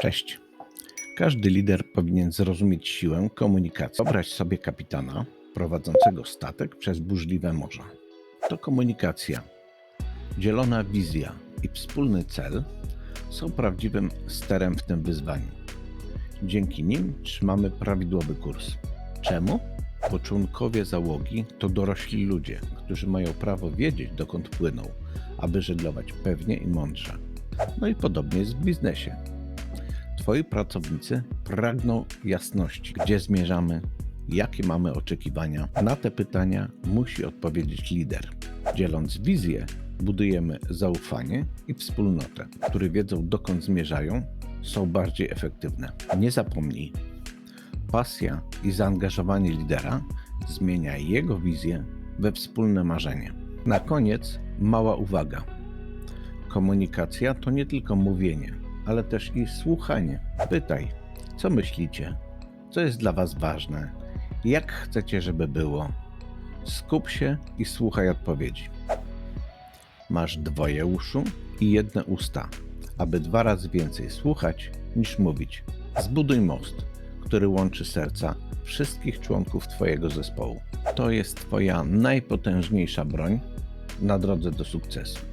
Cześć. Każdy lider powinien zrozumieć siłę komunikacji. Wyobraź sobie kapitana prowadzącego statek przez burzliwe morze. To komunikacja, dzielona wizja i wspólny cel są prawdziwym sterem w tym wyzwaniu. Dzięki nim trzymamy prawidłowy kurs. Czemu? Bo członkowie załogi to dorośli ludzie, którzy mają prawo wiedzieć, dokąd płyną, aby żeglować pewnie i mądrze. No i podobnie jest w biznesie. Twoi pracownicy pragną jasności, gdzie zmierzamy, jakie mamy oczekiwania. Na te pytania musi odpowiedzieć lider. Dzieląc wizję, budujemy zaufanie i wspólnotę, które wiedzą dokąd zmierzają, są bardziej efektywne. Nie zapomnij, pasja i zaangażowanie lidera zmienia jego wizję we wspólne marzenie. Na koniec mała uwaga. Komunikacja to nie tylko mówienie, ale też i słuchanie. Pytaj, co myślicie, co jest dla Was ważne, jak chcecie, żeby było. Skup się i słuchaj odpowiedzi. Masz dwoje uszu i jedne usta, aby dwa razy więcej słuchać niż mówić. Zbuduj most, który łączy serca wszystkich członków Twojego zespołu. To jest Twoja najpotężniejsza broń na drodze do sukcesu.